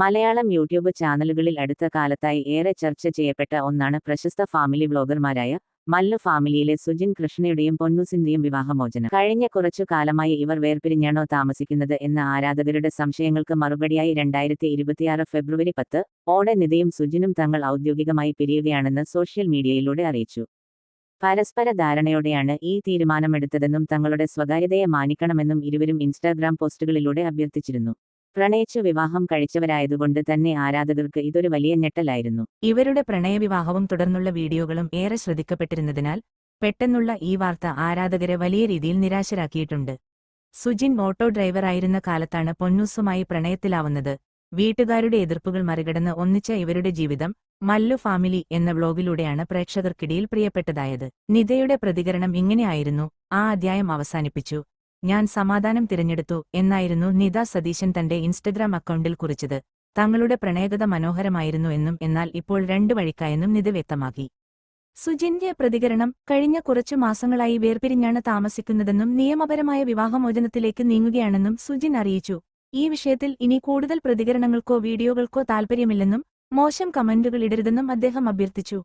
Malayalam YouTube ചാനലുകളിൽ അടുത്ത കാലത്തായി ഏറെ ചർച്ച ചെയ്യപ്പെട്ട ഒന്നാണ് പ്രശസ്ത ഫാമിലി വ്ലോഗർമാരായ മല്ലു ഫാമിലിയിലെ സുജിൻ കൃഷ്ണയുടെയും പൊന്നൂസിന്റെയും വിവാഹമോചനം. കഴിഞ്ഞ കുറച്ചു കാലമായി ഇവർ വേർപിരിഞ്ഞാണോ താമസിക്കുന്നത് എന്ന ആരാധകരുടെ സംശയങ്ങൾക്ക് മറുപടിയായി രണ്ടായിരത്തി ഇരുപത്തിയാറ് ഫെബ്രുവരി പത്ത് ഓടെ നിധിയും സുജിനും തങ്ങൾ ഔദ്യോഗികമായി പിരിയുകയാണെന്ന് സോഷ്യൽ മീഡിയയിലൂടെ അറിയിച്ചു. പരസ്പര ധാരണയോടെയാണ് ഈ തീരുമാനമെടുത്തതെന്നും തങ്ങളുടെ സ്വകാര്യതയെ മാനിക്കണമെന്നും ഇരുവരും ഇൻസ്റ്റാഗ്രാം പോസ്റ്റുകളിലൂടെ അഭ്യർത്ഥിച്ചിരുന്നു. പ്രണയിച്ചു വിവാഹം കഴിച്ചവരായതുകൊണ്ട് തന്നെ ആരാധകർക്ക് ഇതൊരു വലിയ ഞെട്ടലായിരുന്നു. ഇവരുടെ പ്രണയവിവാഹവും തുടർന്നുള്ള വീഡിയോകളും ഏറെ ശ്രദ്ധിക്കപ്പെട്ടിരുന്നതിനാൽ പെട്ടെന്നുള്ള ഈ വാർത്ത ആരാധകരെ വലിയ രീതിയിൽ നിരാശരാക്കിയിട്ടുണ്ട്. സുജിൻ ഓട്ടോ ഡ്രൈവറായിരുന്ന കാലത്താണ് പൊന്നൂസുമായി പ്രണയത്തിലാവുന്നത്. വീട്ടുകാരുടെ എതിർപ്പുകൾ മറികടന്ന് ഒന്നിച്ച ഇവരുടെ ജീവിതം മല്ലു ഫാമിലി എന്ന വ്ലോഗിലൂടെയാണ് പ്രേക്ഷകർക്കിടയിൽ പ്രിയപ്പെട്ടതായത്. നിതയുടെ പ്രതികരണം ഇങ്ങനെയായിരുന്നു. ആ അധ്യായം അവസാനിപ്പിച്ചു. ഞാൻ സമാധാനം തിരഞ്ഞെടുത്തു എന്നായിരുന്നു നിത സതീശൻ തന്റെ ഇൻസ്റ്റഗ്രാം അക്കൗണ്ടിൽ കുറിച്ചത്. തങ്ങളുടെ പ്രണയകഥ മനോഹരമായിരുന്നു എന്നും എന്നാൽ ഇപ്പോൾ രണ്ടു വഴിക്കായെന്നും നിത വ്യക്തമാക്കി. സുജിന്റെ പ്രതികരണം കഴിഞ്ഞ കുറച്ചു മാസങ്ങളായി വേർപിരിഞ്ഞാണ് താമസിക്കുന്നതെന്നും നിയമപരമായ വിവാഹമോചനത്തിലേക്ക് നീങ്ങുകയാണെന്നും സുജിൻ അറിയിച്ചു. ഈ വിഷയത്തിൽ ഇനി കൂടുതൽ പ്രതികരണങ്ങൾക്കോ വീഡിയോകൾക്കോ താൽപ്പര്യമില്ലെന്നും മോശം കമന്റുകൾ ഇടരുതെന്നും അദ്ദേഹം അഭ്യർത്ഥിച്ചു.